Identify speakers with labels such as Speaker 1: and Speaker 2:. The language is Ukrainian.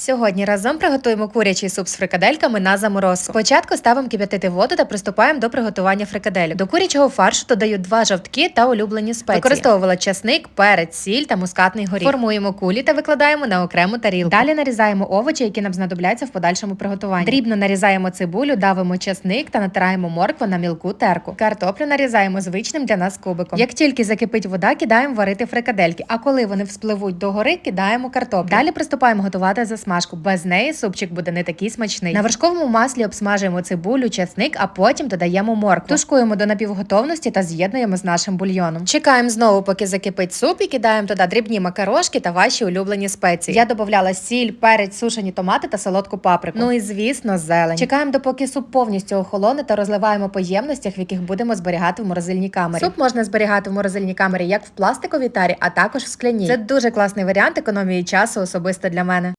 Speaker 1: Сьогодні разом приготуємо курячий суп з фрикадельками на заморозку. Спочатку ставимо кип'ятити воду та приступаємо до приготування фрикаделек. До курячого фаршу додаю два жовтки та улюблені спеції. Використовувала часник, перець, сіль та мускатний горіх. Формуємо кулі та викладаємо на окрему тарілку. Далі нарізаємо овочі, які нам знадобляться в подальшому приготуванні. Дрібно нарізаємо цибулю, давимо часник та натираємо моркву на мілку терку. Картоплю нарізаємо звичним для нас кубиком. Як тільки закипить вода, кидаємо варити фрикадельки. А коли вони вспливуть до гори, кидаємо картоплю. Далі приступаємо готувати засмажку. Без неї супчик буде не такий смачний. На вершковому маслі обсмажуємо цибулю, часник, а потім додаємо моркву. Тушкуємо до напівготовності та з'єднуємо з нашим бульйоном. Чекаємо знову, поки закипить суп, і кидаємо туди дрібні макарошки та ваші улюблені спеції. Я додавала сіль, перець, сушені томати та солодку паприку. Ну і звісно, зелень. Чекаємо, допоки суп повністю охолоне та розливаємо по ємностях, в яких будемо зберігати в морозильній камері. Суп можна зберігати в морозильній камері як в пластиковій тарі, а також в скляній. Це дуже класний варіант економії часу, особисто для мене.